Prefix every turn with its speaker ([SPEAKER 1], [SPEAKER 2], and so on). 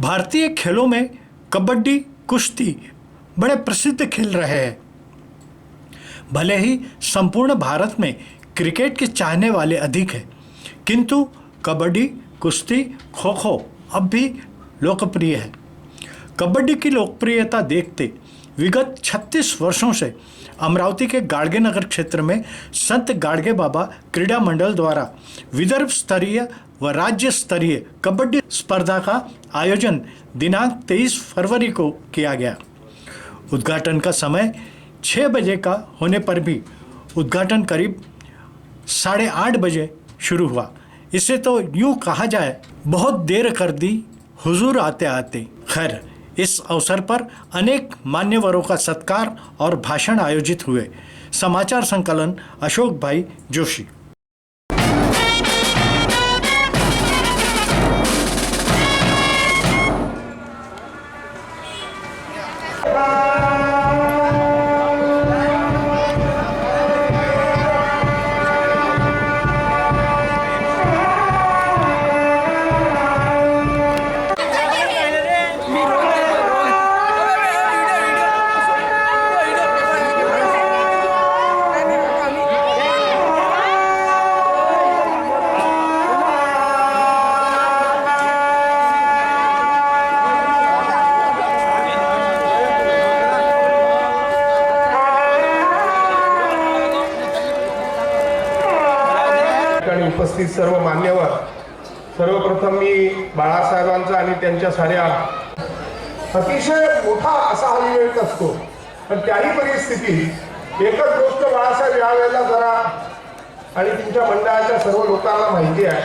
[SPEAKER 1] भारतीय खेलों में कबड्डी, कुश्ती बड़े प्रसिद्ध खेल रहे हैं। भले ही संपूर्ण भारत में क्रिकेट के चाहने वाले अधिक हैं, किंतु कबड्डी, कुश्ती खो खो अब भी लोकप्रिय है। कबड्डी की लोकप्रियता देखते विगत 36 वर्षों से अमरावती के गाड़गे नगर क्षेत्र में संत गाड़गे बाबा क्रीड़ा मंडल द्वारा विदर्भ स्तरीय व राज्य स्तरीय कबड्डी स्पर्धा का आयोजन दिनांक 23 फरवरी को किया गया। उद्घाटन का समय छः बजे का होने पर भी उद्घाटन करीब साढ़े आठ बजे शुरू हुआ। इसे तो यूँ कहा जाए, बहुत देर कर दी हुजूर आते आते खैर, इस अवसर पर अनेक मान्यवरों का सत्कार और भाषण आयोजित हुए। समाचार संकलन अशोक भाई जोशी।
[SPEAKER 2] ठिकाणी उपस्थित सर्व मान्यवर. सर्वप्रथम मी बाळासाहेबांचा आणि त्यांच्या साऱ्या अतिशय मोठा असा हा इव्हेंट असतो. पण त्याही परिस्थितीत एकच गोष्ट बाळासाहेब यावेळेला जरा आणि तुमच्या मंडळाच्या सर्व लोकांना माहिती आहे.